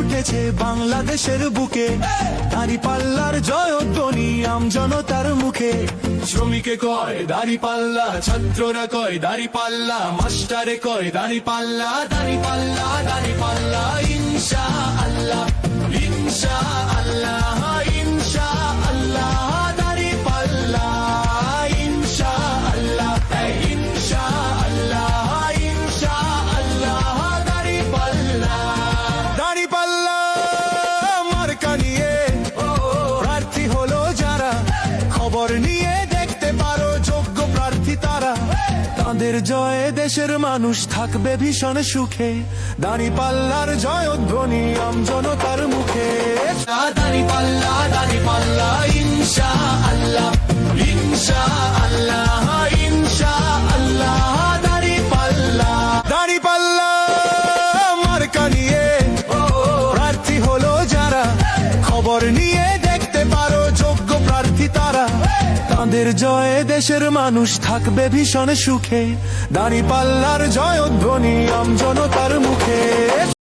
উঠেছে বাংলাদেশের বুকে। দাঁড়ি পাল্লার জয়ধ্বনি আম জনতার মুখে। শ্রমিকে কয় দাঁড়ি পাল্লা, ছাত্ররা কয় দাঁড়ি পাল্লা, মাস্টারে কয় দাঁড়ি পাল্লা দাঁড়ি পাল্লা দাঁড়ি পাল্লা খবর নিয়ে দেখতে পারো, যোগ্য প্রার্থী তারা। তাদের জয়ে দেশের মানুষ থাকবে ভীষণ সুখে। দাড়ি পাল্লার জয়ধ্বনি আম জনতার মুখে। দাড়ি পাল্লা দাড়ি পাল্লা, ইনশা আল্লাহ ইনশা আল্লাহ ইনশা আল্লাহ, দাঁড়ি পাল্লা। দাড়ি পাল্লা, মার্কা নিয়ে। প্রার্থী হলো যারা। খবর নিয়ে তাদের জয়ে দেশের মানুষ থাকবে ভীষণ সুখে। দাঁড়ি পাল্লার জয়ধ্বনি আম জনতার মুখে।